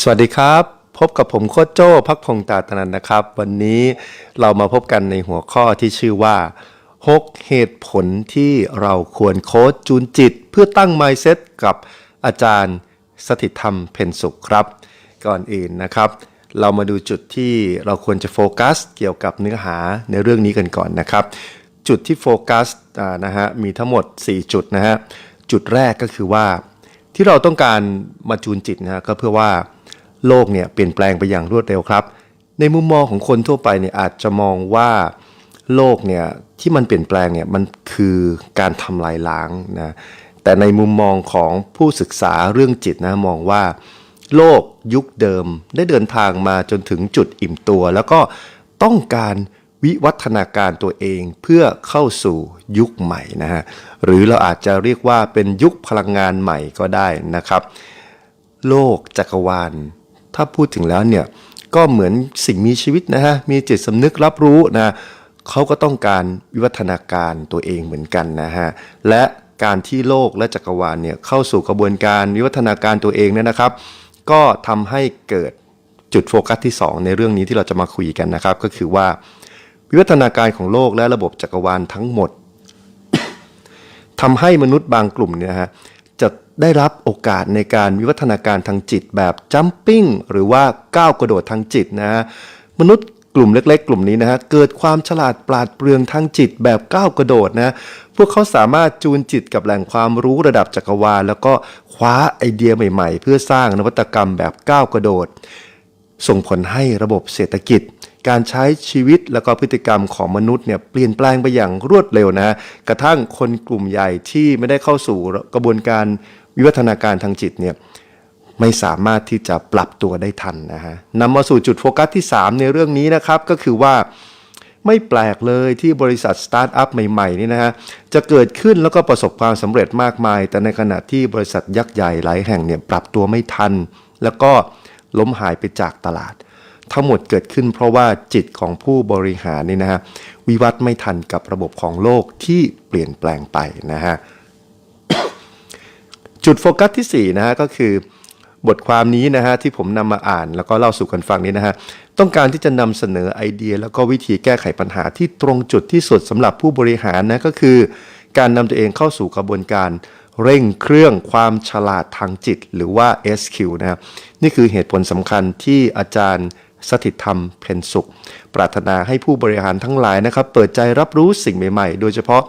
สวัสดีครับ พบกับผมโคชโจ้พักพงตาตนันนะครับ วันนี้เรามาพบกันในหัวข้อที่ชื่อว่า 6 เหตุผลที่เราควรโค้ชจูนจิต เพื่อตั้ง mindset กับอาจารย์สถิตธรรมเพ็ญสุขครับ ก่อนอื่นนะครับ เรามาดูจุดที่เราควรจะโฟกัส เกี่ยวกับเนื้อหาในเรื่องนี้กันก่อนนะครับ จุดที่โฟกัสนะฮะมีทั้งหมด 4 จุดนะฮะจุดแรกก็คือว่า ที่เราต้องการมาจูนจิตนะฮะก็เพื่อว่า โลกเนี่ยเปลี่ยนแปลงไปอย่างรวดเร็วครับ ในมุมมองของคนทั่วไปเนี่ยอาจจะมองว่าโลกเนี่ยที่มันเปลี่ยนแปลงเนี่ยมันคือการทำลายล้างนะแต่ในมุมมองของผู้ศึกษาเรื่องจิตนะมองว่า โลกยุคเดิมได้เดินทางมาจนถึงจุดอิ่มตัว แล้วก็ต้องการวิวัฒนาการตัวเองเพื่อเข้าสู่ยุคใหม่นะฮะหรือเราอาจจะเรียกว่าเป็นยุคพลังงานใหม่ก็ได้นะครับ โลกจักรวาล ถ้าพูดถึงแล้วเนี่ยก็เหมือนสิ่งมีชีวิตนะฮะมีจิตสำนึกรับรู้นะเขาก็ต้องการวิวัฒนาการตัวเองเหมือนกันนะฮะและการที่โลกและจักรวาลเนี่ยเข้าสู่กระบวนการวิวัฒนาการตัวเองเนี่ยนะครับ ก็ทำให้เกิดจุดโฟกัสที่ 2 ในเรื่องนี้ที่เราจะมาคุยกันนะครับ ก็คือว่า วิวัฒนาการของโลกและระบบจักรวาลทั้งหมดทำให้มนุษย์บางกลุ่มเนี่ยนะฮะ ได้รับโอกาสในการวิวัฒนาการทางจิตแบบจัมปิ้งหรือว่าก้าวกระโดดทางจิตนะฮะมนุษย์กลุ่มเล็ก ๆ กลุ่มนี้นะฮะเกิดความฉลาดปราดเปรื่องทางจิตแบบก้าวกระโดดนะพวกเขาสามารถจูนจิตกับแหล่งความรู้ระดับจักรวาล แล้วก็คว้าไอเดียใหม่ ๆ เพื่อสร้างนวัตกรรมแบบก้าวกระโดด ส่งผลให้ระบบเศรษฐกิจ การใช้ชีวิตแล้วก็พฤติกรรมของมนุษย์เนี่ยเปลี่ยนแปลงไปอย่างรวดเร็วนะฮะกระทั่งคนกลุ่มใหญ่ที่ไม่ได้เข้าสู่กระบวนการ วิวัฒนาการทางจิตเนี่ยไม่สามารถที่จะปรับตัวได้ทันนะฮะนำมาสู่จุดโฟกัสที่ 3 ในเรื่องนี้นะครับ ก็คือว่าไม่แปลกเลยที่บริษัทสตาร์ทอัพใหม่ๆนี่นะฮะจะเกิดขึ้นแล้วก็ประสบความสำเร็จมากมาย แต่ในขณะที่บริษัทยักษ์ใหญ่หลายแห่งเนี่ยปรับตัวไม่ทัน แล้วก็ล้มหายไปจากตลาด ทั้งหมดเกิดขึ้นเพราะว่าจิตของผู้บริหารนี่นะฮะวิวัฒน์ไม่ทันกับระบบของโลกที่เปลี่ยนแปลงไปนะฮะ จุดโฟกัสที่4นะฮะก็คือบทความนี้นะฮะที่ผมนำมาอ่านแล้วก็เล่าสู่กันฟังนี้นะฮะต้องการที่จะนำเสนอไอเดีย แล้วก็วิธีแก้ไขปัญหาที่ตรงจุดที่สุดสำหรับผู้บริหารนะก็คือ การนำตัวเองเข้าสู่กระบวนการเร่งเครื่องความฉลาดทางจิต หรือว่า SQ นะครับนี่คือเหตุผลสำคัญที่อาจารย์สถิตธรรมเพนสุข ปรารถนาให้ผู้บริหารทั้งหลายนะครับ เปิดใจรับรู้สิ่งใหม่ๆ โดยเฉพาะ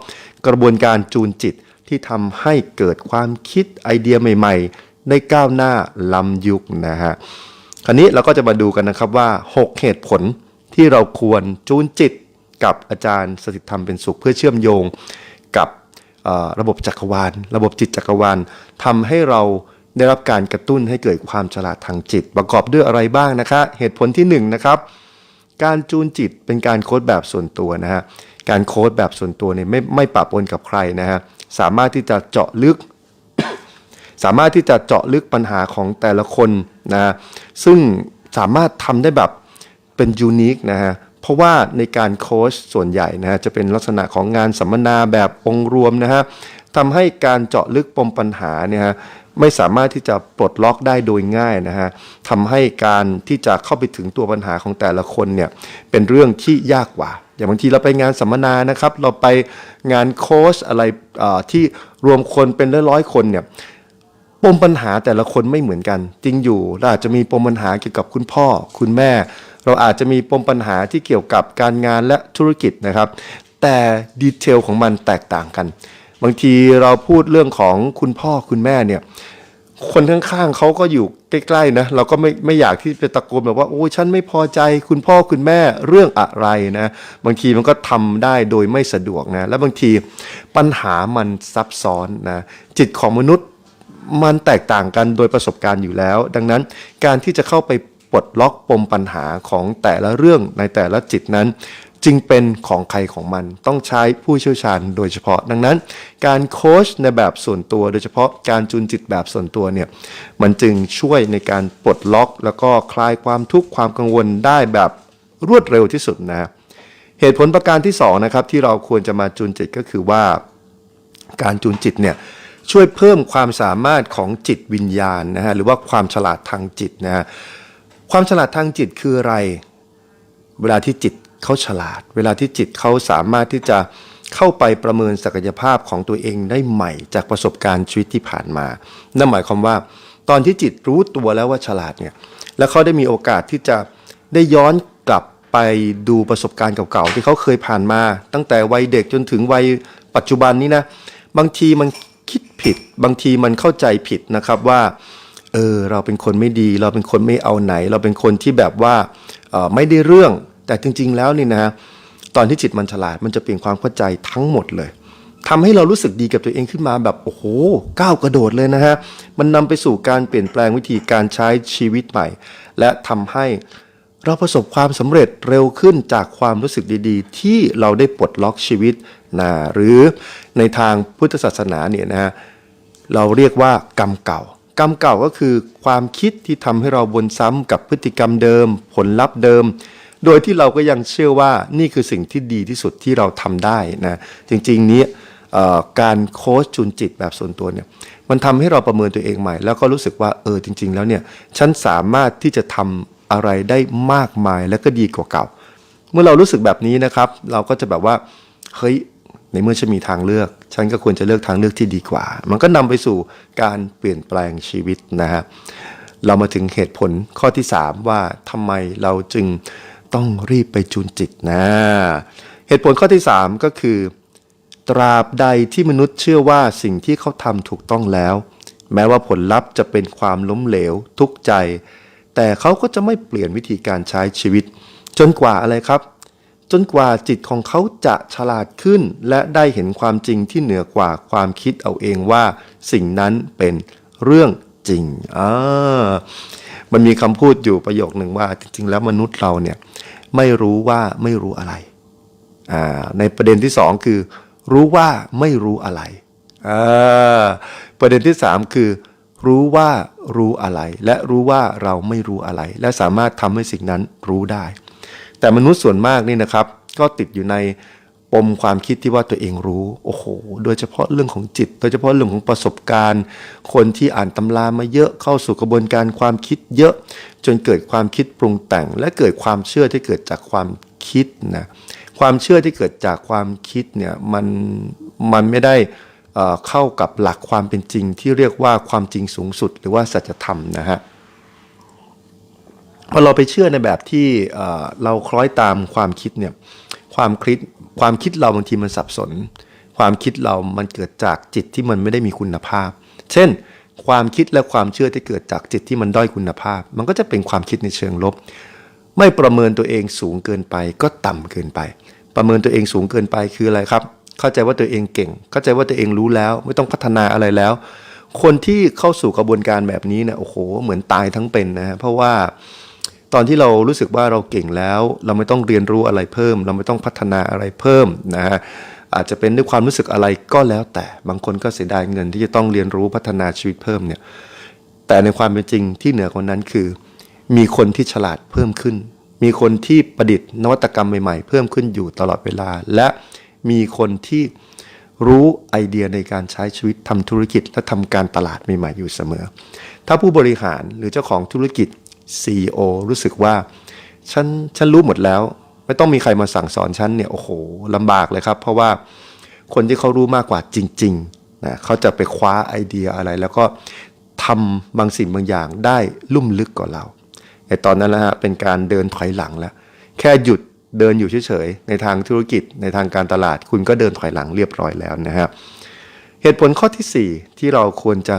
กระบวนการจูนจิต ที่ทำให้เกิดความคิดไอเดียใหม่ ๆ ได้ก้าวหน้าล้ำยุคนะฮะคราวนี้เราก็จะมาดูกันนะครับว่า 6 เหตุผลที่เราควรจูนจิตกับอาจารย์สถิตธรรมเป็นสุขเพื่อเชื่อมโยงกับระบบจักรวาล ระบบจิตจักรวาลทำให้เราได้รับการกระตุ้นให้เกิดความฉลาดทางจิต ประกอบด้วยอะไรบ้างนะคะเหตุผลที่1นะครับการจูนจิตเป็นการโค้ดแบบส่วนตัวนะฮะการโค้ดแบบส่วนตัวเนี่ยไม่ไม่ปะปนกับใครนะฮะ สามารถที่จะเจาะลึก สามารถที่จะเจาะลึกปัญหาของแต่ละคนนะฮะซึ่งสามารถทำได้แบบเป็นยูนิคนะฮะเพราะว่าในการโค้ชส่วนใหญ่นะฮะจะเป็นลักษณะของงานสัมมนาแบบองค์รวมนะฮะทำให้การเจาะลึกปมปัญหาเนี่ยฮะไม่สามารถที่จะปลดล็อกได้โดยง่ายนะฮะทำให้การที่จะเข้าไปถึงตัวปัญหาของแต่ละคนเนี่ยเป็นเรื่องที่ยากกว่า อย่างบางทีเราไปงานสัมมนานะครับ เราไปงานโค้ชอะไรที่รวมคนเป็นร้อยๆคนเนี่ยปมปัญหาแต่ละคนไม่เหมือนกัน จริงอยู่เราอาจจะมีปมปัญหาเกี่ยวกับคุณพ่อ คุณแม่ เราอาจจะมีปมปัญหาที่เกี่ยวกับการงานและธุรกิจนะครับ แต่ดีเทลของมันแตกต่างกัน บางทีเราพูดเรื่องของคุณพ่อคุณแม่เนี่ย คนข้างๆเขาก็อยู่ใกล้ๆนะเราก็ไม่ไม่อยากที่จะตะโกนแบบว่าโอ้ยฉันไม่พอใจคุณพ่อคุณแม่เรื่องอะไรนะบางทีมันก็ทำได้โดยไม่สะดวกนะและบางทีปัญหามันซับซ้อนนะจิตของมนุษย์มันแตกต่างกันโดยประสบการณ์อยู่แล้ว ดังนั้นการที่จะเข้าไปปลดล็อกปมปัญหาของแต่ละเรื่องในแต่ละจิตนั้น จึงเป็นของใครของมันต้องใช้ผู้เชี่ยวชาญโดยเฉพาะ ดังนั้น การโค้ชในแบบส่วนตัว โดยเฉพาะการจูนจิตแบบส่วนตัวเนี่ยมันจึงช่วยในการปลดล็อก แล้วก็คลายความทุกข์ความกังวลได้แบบรวดเร็วที่สุดนะเหตุผลประการที่สองนะครับที่เราควรจะมาจูนจิตก็คือว่าการจูนจิตเนี่ยช่วยเพิ่มความสามารถของจิตวิญญาณนะฮะหรือว่าความฉลาดทางจิตนะฮะความฉลาดทางจิตคืออะไร เวลาที่จิต เขาฉลาด เวลาที่จิตเขาสามารถที่จะเข้าไปประเมินศักยภาพของตัวเองได้ใหม่จากประสบการณ์ชีวิตที่ผ่านมา นั่นหมายความว่า ตอนที่จิตรู้ตัวแล้วว่าฉลาดเนี่ย แล้วเขาได้มีโอกาสที่จะได้ย้อนกลับไปดูประสบการณ์เก่าๆที่เขาเคยผ่านมา ตั้งแต่วัยเด็กจนถึงวัยปัจจุบันนี้นะ บางทีมันคิดผิด บางทีมันเข้าใจผิดนะครับว่า เออเราเป็นคนไม่ดี เราเป็นคนไม่เอาไหน เราเป็นคนที่แบบว่าออไม่ได้เรื่อง แต่จริง ๆ แล้วนี่นะฮะตอนที่จิตมันฉลาดมันจะเปลี่ยนความเข้าใจทั้งหมดเลยทำให้เรารู้สึกดีกับตัวเองขึ้นมาแบบโอ้โหก้าวกระโดดเลยนะฮะมันนำไปสู่การเปลี่ยนแปลงวิธีการใช้ชีวิตใหม่ และทำให้เราประสบความสำเร็จเร็วขึ้นจากความรู้สึกดีๆ ที่เราได้ปลดล็อกชีวิตนะหรือในทางพุทธศาสนาเนี่ยนะฮะเราเรียกว่ากรรมเก่ากรรมเก่าก็คือความคิดที่ทำให้เราวนซ้ำกับพฤติกรรมเดิม ผลลัพธ์เดิม โดยที่เราก็ยังเชื่อว่านี่คือสิ่งที่ดีที่สุดที่เราทำได้นะจริงๆนี้การโค้ชจูนจิตแบบส่วนตัวเนี่ยมันทำให้เราประเมินตัวเองใหม่ แล้วก็รู้สึกว่าเออจริง ๆ แล้วเนี่ยฉันสามารถที่จะทำอะไรได้มากมายและก็ดีกว่าเก่า เมื่อเรารู้สึกแบบนี้นะครับ เราก็จะแบบว่าเฮ้ยในเมื่อฉันมีทางเลือก ฉันก็ควรจะเลือกทางเลือกที่ดีกว่า มันก็นำไปสู่การเปลี่ยนแปลงชีวิตนะฮะเรามาถึงเหตุผลข้อที่ 3 ว่าทำไมเราจึง ต้องรีบไปจูนจิตนะ เหตุผลข้อที่ 3 ก็คือ ตราบใดที่มนุษย์เชื่อว่าสิ่งที่เขาทำถูกต้องแล้ว แม้ว่าผลลัพธ์จะเป็นความล้มเหลว ทุกข์ใจ แต่เขาก็จะไม่เปลี่ยนวิธีการใช้ชีวิต จนกว่าอะไรครับ จนกว่าจิตของเขาจะฉลาดขึ้น และได้เห็นความจริงที่เหนือกว่าความคิดเอาเองว่า สิ่งนั้นเป็นเรื่องจริงอ่า มันมีคำพูดอยู่ประโยคหนึ่งว่า จริง ๆ แล้วมนุษย์เราเนี่ยไม่รู้ว่าไม่รู้อะไรอ่าในประเด็นที่สองคือ รู้ว่าไม่รู้อะไรอประเด็นที่สามคือ รู้ว่ารู้อะไร และรู้ว่าเราไม่รู้อะไร และสามารถทำให้สิ่งนั้นรู้ได้ แต่มนุษย์ส่วนมากนี่นะครับ ก็ติดอยู่ใน ปมความคิดที่ว่าตัวเองรู้โอ้โหโดยเฉพาะเรื่องของจิต โดยเฉพาะเรื่องของประสบการณ์ คนที่อ่านตำรามาเยอะเข้าสู่กระบวนการความคิดเยอะ จนเกิดความคิดปรุงแต่ง และเกิดความเชื่อที่เกิดจากความคิดนะความเชื่อที่เกิดจากความคิดเนี่ยมันมันไม่ได้เข้ากับหลักความเป็นจริงที่เรียกว่าความจริงสูงสุด หรือว่าสัจธรรมนะฮะพอเราไปเชื่อในแบบที่เราคล้อยตามความคิดเนี่ย ความคิดความคิดเราบางทีมันสับสน ความคิดเรามันเกิดจากจิตที่มันไม่ได้มีคุณภาพ เช่น ความคิดและความเชื่อที่เกิดจากจิตที่มันด้อยคุณภาพ มันก็จะเป็นความคิดในเชิงลบ ไม่ประเมินตัวเองสูงเกินไป ก็ต่ำเกินไป ประเมินตัวเองสูงเกินไปคืออะไรครับ เข้าใจว่าตัวเองเก่ง เข้าใจว่าตัวเองรู้แล้ว ไม่ต้องพัฒนาอะไรแล้ว คนที่เข้าสู่กระบวนการแบบนี้เนี่ยโอ้โห เหมือนตายทั้งเป็นนะฮะเพราะว่า ตอนที่เรารู้สึกว่าเราเก่งแล้ว เราไม่ต้องเรียนรู้อะไรเพิ่ม เราไม่ต้องพัฒนาอะไรเพิ่มนะฮะอาจจะเป็นด้วยความรู้สึกอะไรก็แล้วแต่บางคนก็เสียดายเงินที่จะต้องเรียนรู้พัฒนาชีวิตเพิ่มเนี่ยแต่ในความเป็นจริงที่เหนือกว่านั้นคือ มีคนที่ฉลาดเพิ่มขึ้น มีคนที่ประดิษฐ์นวัตกรรมใหม่ๆ เพิ่มขึ้นอยู่ตลอดเวลา และมีคนที่รู้ไอเดียในการใช้ชีวิตทำธุรกิจและทำการตลาดใหม่ๆอยู่เสมอ ถ้าผู้บริหารหรือเจ้าของธุรกิจ CEO รู้สึกว่า ฉันฉันรู้หมดแล้ว ไม่ต้องมีใครมาสั่งสอนฉันเนี่ยโอ้โหลำบากเลยครับ เพราะว่าคนที่เขารู้มากกว่าจริงๆนะเขาจะไปคว้าไอเดียอะไร แล้วก็ทำบางสิ่งบางอย่างได้ลุ่มลึกกว่าเราไอตอนนั้นนะฮะเป็นการเดินถอยหลังแล้วแค่หยุดเดินอยู่เฉยๆในทางธุรกิจในทางการตลาด คุณก็เดินถอยหลังเรียบร้อยแล้วนะฮะเหตุผลข้อที่ 4 ที่เราควรจะ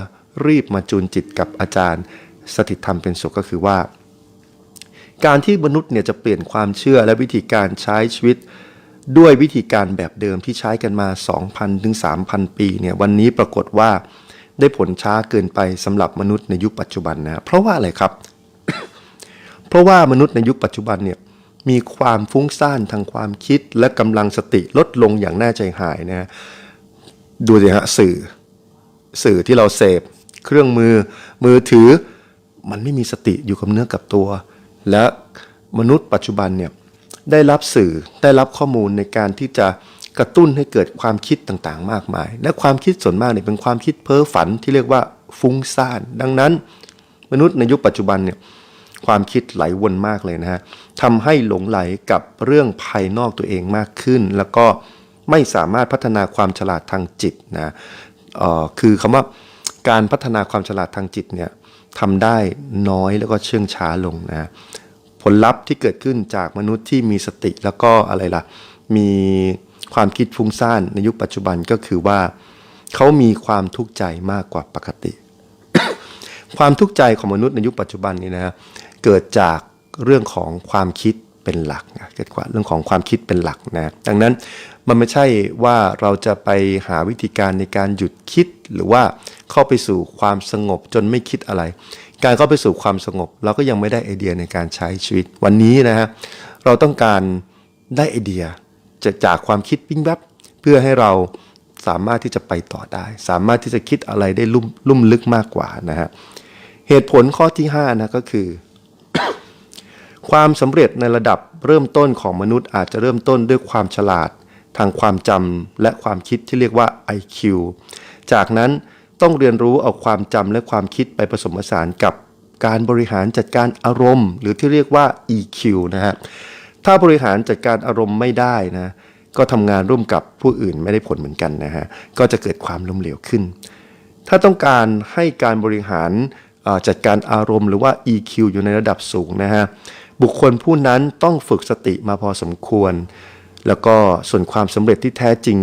รีบมาจูนจิตกับอาจารย์ สถิตธรรมเป็นสุขก็คือว่า การที่มนุษย์เนี่ยจะเปลี่ยนความเชื่อและวิธีการใช้ชีวิต ด้วยวิธีการแบบเดิมที่ใช้กันมา 2,000ถึง3,000 ปีเนี่ยวันนี้ปรากฏว่าได้ผลช้าเกินไปสำหรับมนุษย์ในยุคปัจจุบันนะเพราะว่าอะไรครับ เพราะว่ามนุษย์ในยุคปัจจุบันเนี่ยมีความฟุ้งซ่านทางความคิดและกำลังสติลดลงอย่างน่าใจหายนะดูสิฮะสื่อ สื่อที่เราเสพ เครื่องมือมือถือ มันไม่มีสติอยู่กับเนื้อกับตัว และมนุษย์ปัจจุบันเนี่ยได้รับสื่อได้รับข้อมูลในการที่จะกระตุ้นให้เกิดความคิดต่างๆ มากมาย และความคิดส่วนมากเนี่ยเป็นความคิดเพ้อฝันที่เรียกว่าฟุ้งซ่าน ดังนั้น มนุษย์ในยุคปัจจุบันเนี่ยความคิดไหลวนมากเลยนะฮะทำให้หลงไหลกับเรื่องภายนอกตัวเองมากขึ้น แล้วก็ไม่สามารถพัฒนาความฉลาดทางจิตนะออคือคำว่าการพัฒนาความฉลาดทางจิตเนี่ย ทำได้น้อยแล้วก็เชื่องช้าลงนะผลลัพธ์ที่เกิดขึ้นจากมนุษย์ที่มีสติแล้วก็อะไรล่ะ มีความคิดฟุ้งซ่านในยุคปัจจุบันก็คือว่า เขามีความทุกข์ใจมากกว่าปกติ ความทุกข์ใจของมนุษย์ในยุคปัจจุบันนี้นะฮะเกิดจากเรื่องของความคิดเป็นหลักนะเกิดจาเรื่องของความคิดเป็นหลักนะดังนั้น มันไม่ใช่ว่าเราจะไปหาวิธีการในการหยุดคิดหรือว่าเข้าไปสู่ความสงบจนไม่คิดอะไร การเข้าไปสู่ความสงบ เราก็ยังไม่ได้ไอเดียในการใช้ชีวิต วันนี้นะฮะเราต้องการได้ไอเดียจากจากความคิดปิ้งแวบเพื่อให้เราสามารถที่จะไปต่อได้ สามารถที่จะคิดอะไรได้ลุ่มลุ่มลึกมากกว่านะฮะเหตุผลข้อที่5นะก็คือ ความสำเร็จในระดับเริ่มต้นของมนุษย์อาจจะเริ่มต้นด้วยความฉลาด ทางความจำและความคิดที่เรียกว่า IQ จากนั้นต้องเรียนรู้เอาความจำและความคิดไปผสมผสานกับการบริหารจัดการอารมณ์ หรือที่เรียกว่า EQ นะฮะ ถ้าบริหารจัดการอารมณ์ไม่ได้นะ ก็ทำงานร่วมกับผู้อื่นไม่ได้ผลเหมือนกันนะฮะ ก็จะเกิดความล้มเหลวขึ้น ถ้าต้องการให้การบริหารจัดการอารมณ์หรือว่า EQ อยู่ในระดับสูงนะฮะ บุคคลผู้นั้นต้องฝึกสติมาพอสมควร แล้วก็ส่วนความสำเร็จที่แท้จริง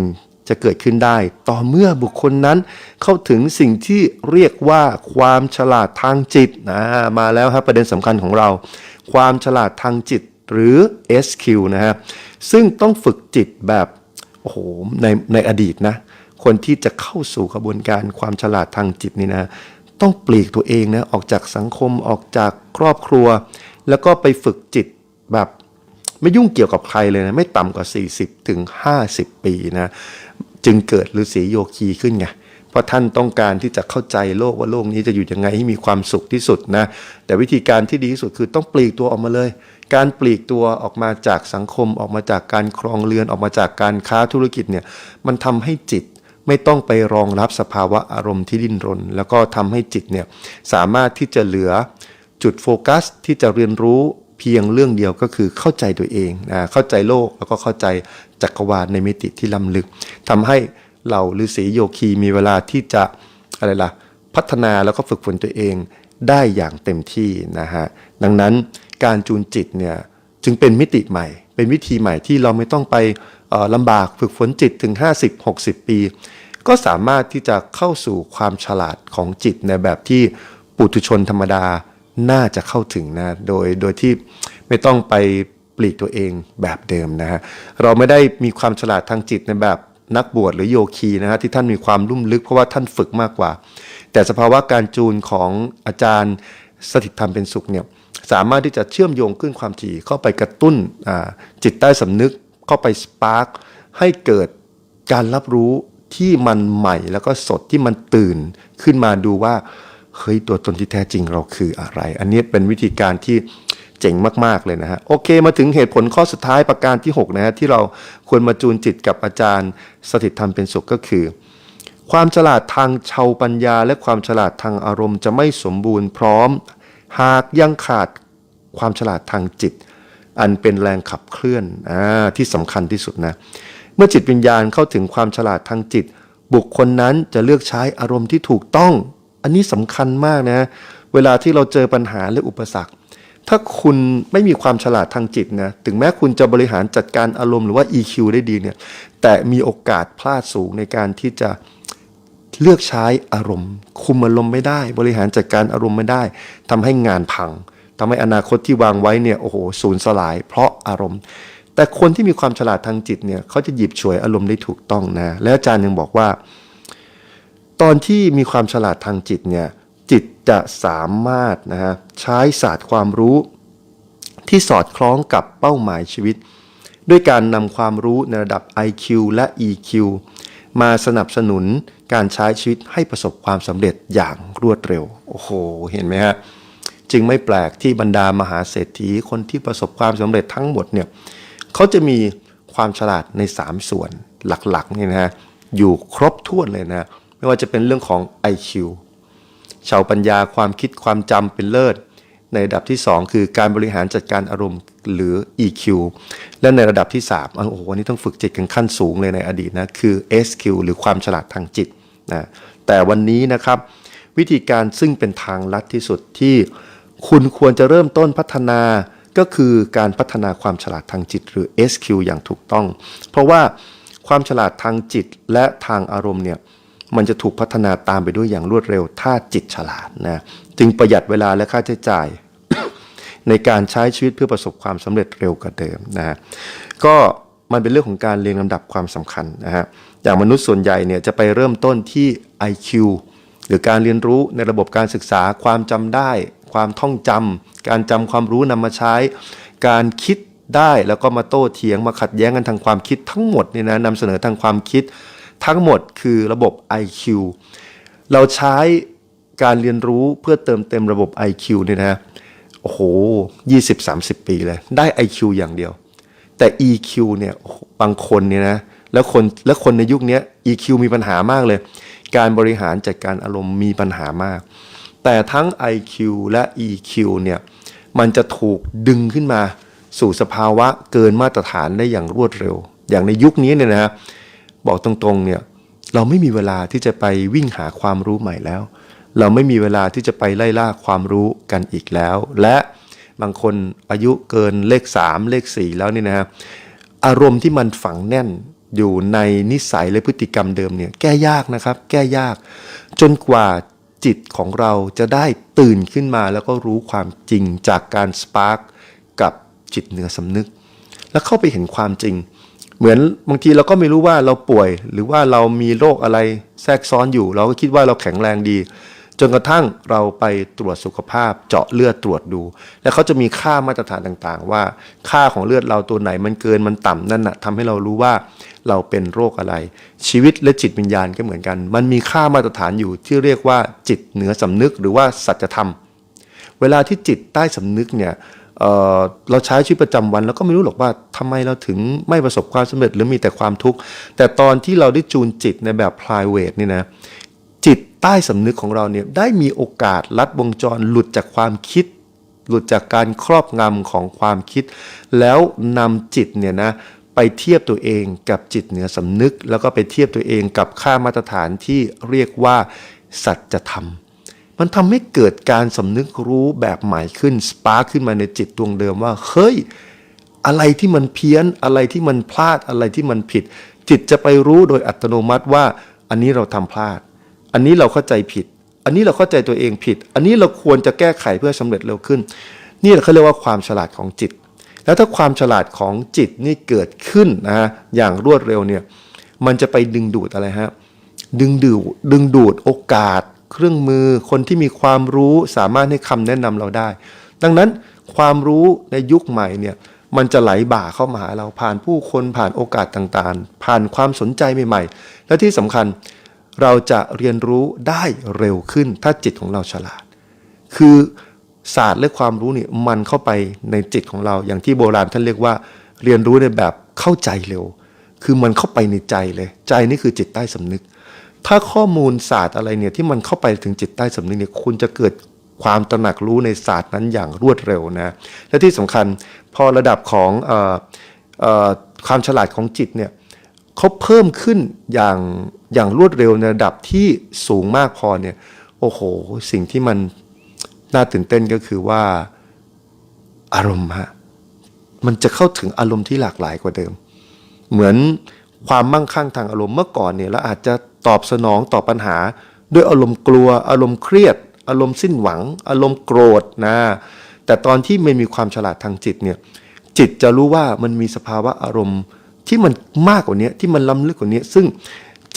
จะเกิดขึ้นได้ ต่อเมื่อบุคคลนั้นเข้าถึงสิ่งที่เรียกว่าความฉลาดทางจิตนะมาแล้วครับประเด็นสำคัญของเรา ความฉลาดทางจิตหรือ SQ นะฮะซึ่งต้องฝึกจิตแบบโอ้โหในในอดีตนะคนที่จะเข้าสู่กระบวนการความฉลาดทางจิตนี่นะต้องปลีกตัวเองนะออกจากสังคมออกจากครอบครัว แล้วก็ไปฝึกจิตแบบ ไม่ยุ่งเกี่ยวกับใครเลยนะไม่ต่ำกว่า 40ถึง50 ปีนะจึงเกิดฤาษีโยคีขึ้นไงเพราะท่านต้องการที่จะเข้าใจโลกว่าโลกนี้จะอยู่ยังไงให้มีความสุขที่สุดนะแต่วิธีการที่ดีที่สุดคือต้องปลีกตัวออกมาเลย การปลีกตัวออกมาจากสังคมออกมาจากการครองเรือนออกมาจากการค้าธุรกิจเนี่ยมันทำให้จิตไม่ต้องไปรองรับสภาวะอารมณ์ที่ดิ้นรน แล้วก็ทำให้จิตเนี่ยสามารถที่จะเหลือจุดโฟกัสที่จะเรียนรู้ พียงเรื่องเดียวก็คือเข้าใจตัวเองนะเข้าใจโลกแล้วก็เข้าใจจักรวาลในมิติที่ล้ำลึกทำให้เหล่าฤาษีโยคีมีเวลาที่จะอะไรล่ะพัฒนาแล้วก็ฝึกฝนตัวเองได้อย่างเต็มที่นะฮะดังนั้นการจูนจิตเนี่ยจึงเป็นมิติใหม่ เป็นวิธีใหม่ที่เราไม่ต้องไปลำบากฝึกฝนจิตถึง 50-60 ปี ก็สามารถที่จะเข้าสู่ความฉลาดของจิตในแบบที่ปุถุชนธรรมดา น่าจะเข้าถึงนะโดยโดยที่ไม่ต้องไปปลีกตัวเองแบบเดิมนะฮะเราไม่ได้มีความฉลาดทางจิตในแบบนักบวชหรือโยคีนะฮะที่ท่านมีความลุ่มลึกเพราะว่าท่านฝึกมากกว่า แต่สภาวะการจูนของอาจารย์สถิตธรรมเป็นสุขเนี่ยสามารถที่จะเชื่อมโยงขึ้นความถี่เข้าไปกระตุ้นจิตใต้สำนึกเข้าไปสปาร์คให้เกิดการรับรู้ที่มันใหม่แล้วก็สดที่มันตื่นขึ้นมาดูว่า เฮ้ยตัวตนที่แท้จริงเราคืออะไร อันนี้เป็นวิธีการที่เจ๋งมาก ๆ เลยนะฮะ โอเคมาถึงเหตุผลข้อสุดท้ายประการที่ 6 นะฮะ ที่เราควรมาจูนจิตกับอาจารย์ สถิตธรรมเป็นสุขก็คือ ความฉลาดทางเชาวปัญญา และความฉลาดทางอารมณ์จะไม่สมบูรณ์พร้อม หากยังขาดความฉลาดทางจิต อันเป็นแรงขับเคลื่อนอที่สำคัญที่สุดนะเมื่อจิตวิญญาณเข้าถึงความฉลาดทางจิต บุคคลนั้นจะเลือกใช้อารมณ์ที่ถูกต้อง อันนี้สำคัญมากนะ เวลาที่เราเจอปัญหาและอุปสรรค ถ้าคุณไม่มีความฉลาดทางจิตนะ ถึงแม้คุณจะบริหารจัดการอารมณ์หรือว่า EQ ได้ดีเนี่ย แต่มีโอกาสพลาดสูงในการที่จะเลือกใช้อารมณ์ คุมอารมณ์ไม่ได้ บริหารจัดการอารมณ์ไม่ได้ทำให้งานพังทำให้อนาคตที่วางไว้เนี่ยโอ้โหสูญสลาย เพราะอารมณ์ แต่คนที่มีความฉลาดทางจิตเนี่ยเขาจะหยิบฉวยอารมณ์ได้ถูกต้องนะ แล้วอาจารย์ยังบอกว่า ตอนที่มีความฉลาดทางจิตเนี่ยจิตจะสามารถนะฮะใช้ศาสตร์ความรู้ที่สอดคล้องกับเป้าหมายชีวิต ด้วยการนำความรู้ในระดับ IQ และ EQ มาสนับสนุนการใช้ชีวิตให้ประสบความสำเร็จอย่างรวดเร็ว โอ้โห เห็นไหมฮะ จึงไม่แปลกที่บรรดามหาเศรษฐีคนที่ประสบความสำเร็จทั้งหมดเนี่ยเขาจะมีความฉลาดใน 3 ส่วนหลักๆนี่นะฮะอยู่ครบถ้วนเลยนะ ไม่ว่าจะเป็นเรื่องของ IQ ชาวปัญญาความคิดความจำเป็นเลิศ ในระดับที่ 2 คือการบริหารจัดการอารมณ์หรือ EQ และในระดับที่3อะโอ้โหวันนี้ต้องฝึกจิตกันขั้นสูงเลยในอดีตนะคือ SQ หรือความฉลาดทางจิตนะแต่วันนี้นะครับ วิธีการซึ่งเป็นทางลัดที่สุดที่คุณควรจะเริ่มต้นพัฒนาก็คือการพัฒนาความฉลาดทางจิต หรือ SQ อย่างถูกต้อง เพราะว่าความฉลาดทางจิตและทางอารมณ์เนี่ย มันจะถูกพัฒนาตามไปด้วยอย่างรวดเร็ว ถ้าจิตฉลาดนะจึงประหยัดเวลาและค่าใช้จ่าย ในการใช้ชีวิตเพื่อประสบความสำเร็จเร็วกว่าเดิมนะฮะก็มันเป็นเรื่องของการเรียงลำดับความสำคัญนะฮะอย่างมนุษย์ส่วนใหญ่เนี่ยจะไปเริ่มต้นที่ IQ หรือการเรียนรู้ในระบบการศึกษาความจำได้ ความท่องจำการจำความรู้นำมาใช้ การคิดได้แล้วก็มาโต้เถียงมาขัดแย้งกันทางความคิดทั้งหมดเนี่ยนะนำเสนอทางความคิด ทั้งหมดคือระบบ IQ เราใช้การเรียนรู้เพื่อเติมเต็มระบบ IQ เนี่ยนะโอ้โห 20-30 ปีเลย ได้ IQ อย่างเดียว แต่ EQ เนี่ยบางคนเนี่ยนะแล้วคนแล้วคนในยุคนี้ EQ มีปัญหามากเลย การบริหารจัดการอารมณ์มีปัญหามาก แต่ทั้ง IQ และ EQ เนี่ยมันจะถูกดึงขึ้นมาสู่สภาวะเกินมาตรฐานได้อย่างรวดเร็ว อย่างในยุคนี้เนี่ยนะ บอกตรงๆเนี่ยเราไม่มีเวลาที่จะไปวิ่งหาความรู้ใหม่แล้ว เราไม่มีเวลาที่จะไปไล่ล่าความรู้กันอีกแล้ว และบางคนอายุเกินเลข 3 เลข 4 แล้วนี่นะฮะอารมณ์ที่มันฝังแน่นอยู่ในนิสัยและพฤติกรรมเดิมเนี่ยแก้ยากนะครับ แก้ยาก จนกว่าจิตของเราจะได้ตื่นขึ้นมาแล้วก็รู้ความจริงจากการสปาร์กกับจิตเหนือสำนึก แล้วเข้าไปเห็นความจริง เหมือนบางทีเราก็ไม่รู้ว่าเราป่วย หรือว่าเรามีโรคอะไรแทรกซ้อนอยู่ เราก็คิดว่าเราแข็งแรงดี จนกระทั่งเราไปตรวจสุขภาพ เจาะเลือดตรวจดู แล้วเขาจะมีค่ามาตรฐานต่างๆ ว่าค่าของเลือดเราตัวไหนมันเกินมันต่ำนั่นนะทำให้เรารู้ว่าเราเป็นโรคอะไร ชีวิตและจิตวิญญาณก็เหมือนกัน มันมีค่ามาตรฐานอยู่ที่เรียกว่าจิตเหนือสำนึกหรือว่าสัจธรรม เวลาที่จิตใต้สำนึกเนี่ย เเราใช้ชีวิตประจำวันแล้วก็ไม่รู้หรอกว่าทำไมเราถึงไม่ประสบความสำเร็จหรือมีแต่ความทุกข์ แต่ตอนที่เราได้จูนจิตในแบบ private นี่นะจิตใต้สำนึกของเราเนี่ยได้มีโอกาสลัดวงจรหลุดจากความคิด หลุดจากการครอบงำของความคิด แล้วนำจิตเนี่ยนะไปเทียบตัวเองกับจิตเหนือสำนึก แล้วก็ไปเทียบตัวเองกับค่ามาตรฐานที่เรียกว่าสัจธรรม มันทำให้เกิดการสำนึกรู้แบบใหม่ขึ้นสปาร์ขึ้นมาในจิตดวงเดิมว่าเฮ้ยอะไรที่มันเพี้ยนอะไรที่มันพลาดอะไรที่มันผิด จิตจะไปรู้โดยอัตโนมัติว่า อันนี้เราทำพลาด อันนี้เราเข้าใจผิด อันนี้เราเข้าใจตัวเองผิด อันนี้เราควรจะแก้ไขเพื่อสำเร็จเร็วขึ้น นี่เขาเรียกว่าความฉลาดของจิต แล้วถ้าความฉลาดของจิตนี่เกิดขึ้นนะฮะอย่างรวดเร็วเนี่ยมันจะไปดึงดูดอะไรฮะดึงดูดดึงดูดโอกาส เครื่องมือ คนที่มีความรู้สามารถให้คำแนะนำเราได้ ดังนั้นความรู้ในยุคใหม่เนี่ยมันจะไหลบ่าเข้ามาหาเราผ่านผู้คนผ่านโอกาสต่างๆ ผ่านความสนใจใหม่ๆ และที่สำคัญเราจะเรียนรู้ได้เร็วขึ้นถ้าจิตของเราฉลาด คือศาสตร์และความรู้เนี่ยมันเข้าไปในจิตของเราอย่างที่โบราณท่านเรียกว่า เรียนรู้ในแบบเข้าใจเร็ว คือมันเข้าไปในใจเลย ใจนี่คือจิตใต้สำนึก ถ้าข้อมูลศาสตร์อะไรเนี่ยที่มันเข้าไปถึงจิตใต้สำนึกเนี่ยคุณจะเกิดความตระหนักรู้ในศาสตร์นั้นอย่างรวดเร็วนะและที่สำคัญพอระดับของออความฉลาดของจิตเนี่ยเขาเพิ่มขึ้นอย่างอย่างรวดเร็วในระดับที่สูงมากพอเนี่ยโอ้โห สิ่งที่มันน่าตื่นเต้นก็คือว่าอารมณ์ฮะมันจะเข้าถึงอารมณ์ที่หลากหลายกว่าเดิม เหมือนความมั่งคั่งทางอารมณ์เมื่อก่อนเนี่ยเราอาจจะ ตอบสนองต่อปัญหา ด้วยอารมณ์กลัว อารมณ์เครียด อารมณ์สิ้นหวัง อารมณ์โกรธนะแต่ตอนที่ไม่มีความฉลาดทางจิตเนี่ยจิตจะรู้ว่ามันมีสภาวะอารมณ์ที่มันมากกว่านี้ที่มันล้ำลึกกว่านี้ ซึ่ง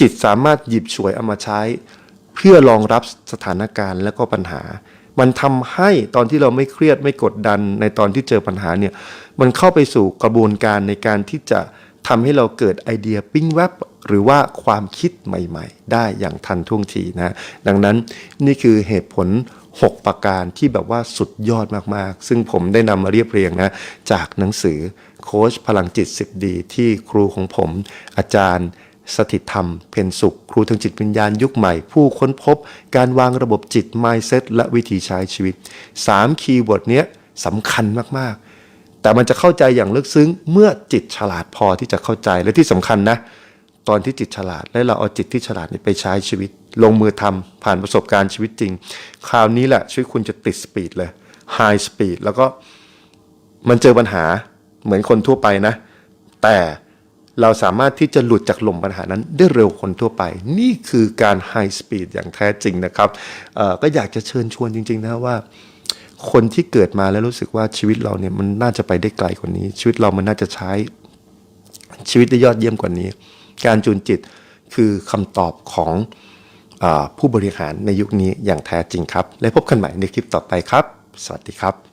จิตสามารถหยิบฉวยเอามาใช้ เพื่อรองรับสถานการณ์และก็ปัญหา มันทำให้ตอนที่เราไม่เครียดไม่กดดันในตอนที่เจอปัญหาเนี่ยมันเข้าไปสู่กระบวนการในการที่จะ ทำให้เราเกิดไอเดียปิ้งแวบหรือว่าความคิดใหม่ๆ ได้อย่างทันท่วงทีนะดังนั้นนี่คือเหตุผล 6 ประการที่แบบว่าสุดยอดมากๆ ซึ่งผมได้นำมาเรียบเรียงนะจากหนังสือโค้ชพลังจิต10ดีที่ครูของผม อาจารย์สถิตธรรม เพนสุข ครูทางจิตวิญญาณยุคใหม่ ผู้ค้นพบ การวางระบบจิต mindset และวิธีใช้ชีวิต 3 คีย์เวิร์ดเนี้ยสำคัญมากๆ แต่มันจะเข้าใจอย่างลึกซึ้งเมื่อจิตฉลาดพอที่จะเข้าใจและที่สำคัญนะ ตอนที่จิตฉลาดและเราเอาจิตที่ฉลาดนี้ไปใช้ชีวิต ลงมือทำผ่านประสบการณ์ชีวิตจริง คราวนี้แหละชีวิตคุณจะติดสปีดเลยไฮสปีดแล้วก็มันเจอปัญหาเหมือนคนทั่วไปนะ แต่เราสามารถที่จะหลุดจากหล่มปัญหานั้นได้เร็วคนทั่วไป นี่คือการไฮสปีดอย่างแท้จริงนะครับก็อยากจะเชิญชวนจริงๆนะว่า คนที่เกิดมาแล้วรู้สึกว่าชีวิตเราเนี่ยมันน่าจะไปได้ไกลกว่านี้ ชีวิตเรามันน่าจะใช้ชีวิตได้ยอดเยี่ยมกว่านี้ การจูนจิตคือคำตอบของอผู้บริหารในยุคนี้อย่างแท้จริงครับ และพบกันใหม่ในคลิปต่อไปครับ สวัสดีครับ